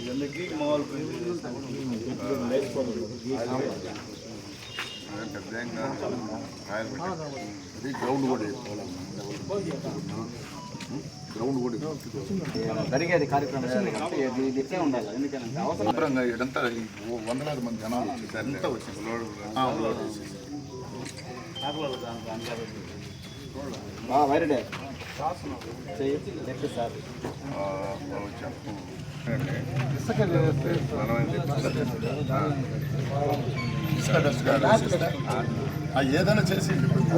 చంద్ర సున్నాలు గ్రౌండ్ కూడా గ్రౌండ్ కూడా జరిగేది కార్యక్రమం చేయాలి కాబట్టి ఇది ఇది ఇట్లే ఉండాలి ఎందుకంటే అవసరం శుభ్రంగా ఇదంతా ఈ వందలాది మంది జనాలు వచ్చేసారు అంతా వచ్చేసి ఆ, లోడ్ వచ్చేసి. వైరడే సార్ ఇసుక ఏదైనా చేసి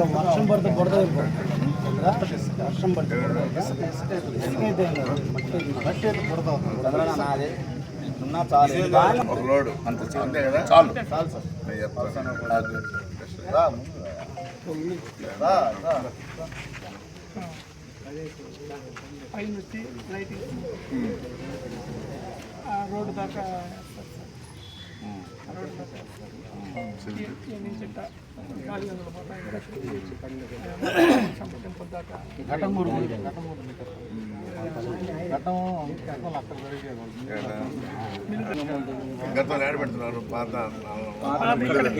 వర్షం పడితే పడుతుంది వర్షం పడితే నాది ఉన్నా చాలు ఒక లోడ్ అంత అంతే కదా చాలు చాలు సార్ రా రా పైన వచ్చి లైట్ ఆ రోడ్డు దాకా రోడ్డు గాలి ఘటం ఘటం గతంలో ఏడ పెడుతున్నారు. పాత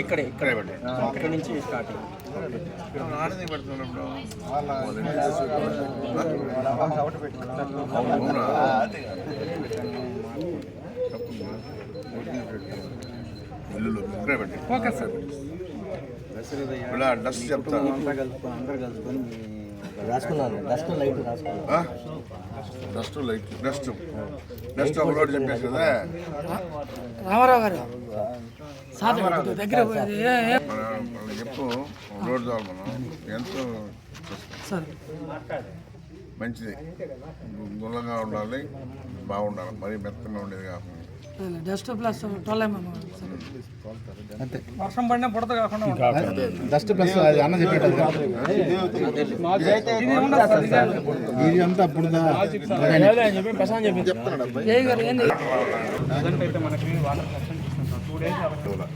ఇక్కడ ఇక్కడే పెట్టారు అక్కడ నుంచి స్టార్ట్ పెడుతున్నప్పుడు ఇల్లు ఇక్కడే పెట్టి ఓకే సార్ ఇలా డస్ట్ చెప్తా అందరూ కలుపుకొని అందరూ కలుపుకొని రాసుకున్నాను డస్ట్ లైట్ రాసుకున్నాను డస్ట్ లైట్ డస్ట్ డస్ట్ ఒకటి చెప్పేసి కదా రామారావు గారు. దగ్గర చెప్పు రోడ్ మనం ఎంతో సార్. మంచిది. గుల్లగా ఉండాలి బాగుండాలి మరీ మెత్తగా ఉండేది కాకుండా డస్ట్ ప్లస్ వర్షం పడినా బుడత కాకుండా. డస్ట్ ప్లస్ అన్న ఇది అంతా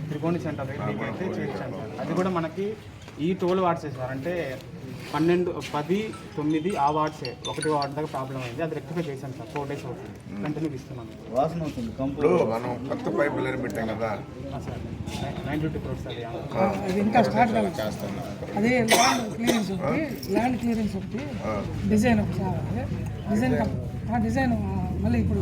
త్రికోణి సెంటర్ అది కూడా మనకి ఈ టోల్ వార్డ్సే సార్. అంటే పన్నెండు పది తొమ్మిది ఆ వార్డ్సే ఒకటి వార్డ్ దాకా ప్రాబ్లం అయింది. అది రెక్టిఫై చేశాను సార్. ఫోర్ డేస్ అవుతుంది. కంటిన్యూ ఇస్తున్నాను. వాసన అవుతుంది కంపు ఇప్పుడు మనం కొత్త పైపులు ఏరి పెట్టాం కదా. సార్ నైన్ క్రోర్స్ అది అది ఇంకా స్టార్ట్ కాలేదు. అది ల్యాండ్ క్లియరెన్స్ ఒకటి ల్యాండ్ క్లియరెన్స్ ఒకటి డిజైన్ ఒకటి సార్ అది. డిజైన్ ఆ డిజైన్ మళ్ళీ ఇప్పుడు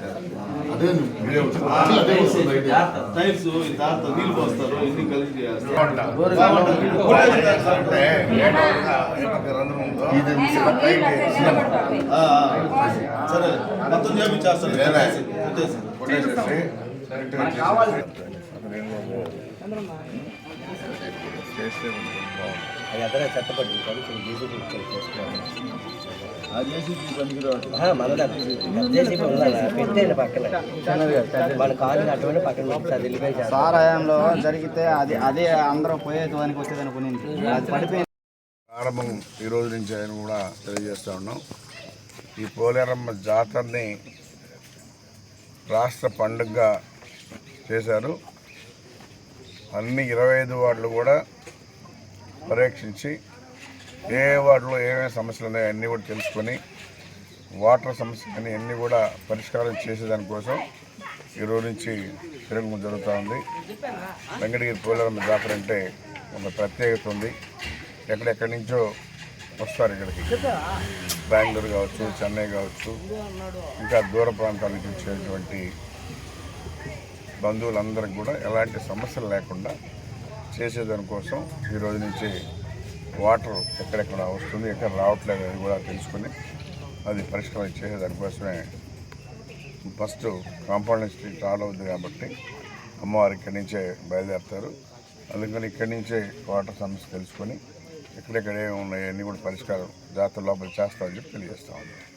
టైల్స్ వేసి సరే సార్ చేపిస్తాం లేకపోతే ఇంకోటి కింద కూడా టైల్స్ అదే మీరే వచ్చారు. అదే వస్తుంది అయితే. టైల్స్ తాత నీళ్ళు పోస్తారు ఇన్ని కలిసి. సరే మొత్తం చేపించేస్తారు. లేదా? చేస్తే బాగుంటుంది. అది అదనే చెత్తపడి కొంచెం ఆ జేసీబీ పక్కన. మన కాలు అటువంటి పక్కన వెళ్ళిపోయి జరిగితే అది అదే అందరూ పోయేదానికి వచ్చేది అనుకునింది. అది పడిపోయింది. ప్రారంభం ఈ రోజు నుంచి ఆయన కూడా తెలియజేస్తా ఉన్నాం. ఈ పోలేరమ్మ జాతరని రాష్ట్ర పండుగగా చేశారు. అన్ని ఇరవై ఐదు వార్డులు కూడా పరీక్షించి ఏ వార్డులో ఏమేమి సమస్యలు ఉన్నాయో అన్నీ కూడా తెలుసుకొని వాటర్ సమస్య కానీ అన్నీ కూడా పరిష్కారం చేసేదానికోసం ఈ రోజు నుంచి తిరుగు జరుగుతూ ఉంది. వెంకటగిరి పోలేరమ్మ జాతర అంటే ఒక ప్రత్యేకత ఉంది. ఎక్కడెక్కడి నుంచో వస్తారు ఇక్కడికి. బెంగళూరు కావచ్చు చెన్నై కావచ్చు ఇంకా దూర ప్రాంతాల నుంచి వచ్చేటువంటి బంధువులందరికీ కూడా ఎలాంటి సమస్యలు లేకుండా చేసేదానికోసం ఈ రోజు నుంచి వాటర్ ఎక్కడెక్కడ వస్తుంది ఎక్కడ రావట్లేదు అని కూడా తెలుసుకుని అది పరిష్కారం చేసేదానికోసమే ఫస్ట్ కాంపౌండ్ స్ట్రీట్ ఆల్ అవుతుంది కాబట్టి అమ్మవారు ఇక్కడి నుంచే బయలుదేరుతారు. అందుకని ఇక్కడి నుంచే వాటర్ సమస్య తెలుసుకొని ఎక్కడెక్కడ ఏమి ఉన్నాయి అన్నీ కూడా పరిష్కారం జాతర లోపల చేస్తామని చెప్పి తెలియజేస్తా ఉన్నాం.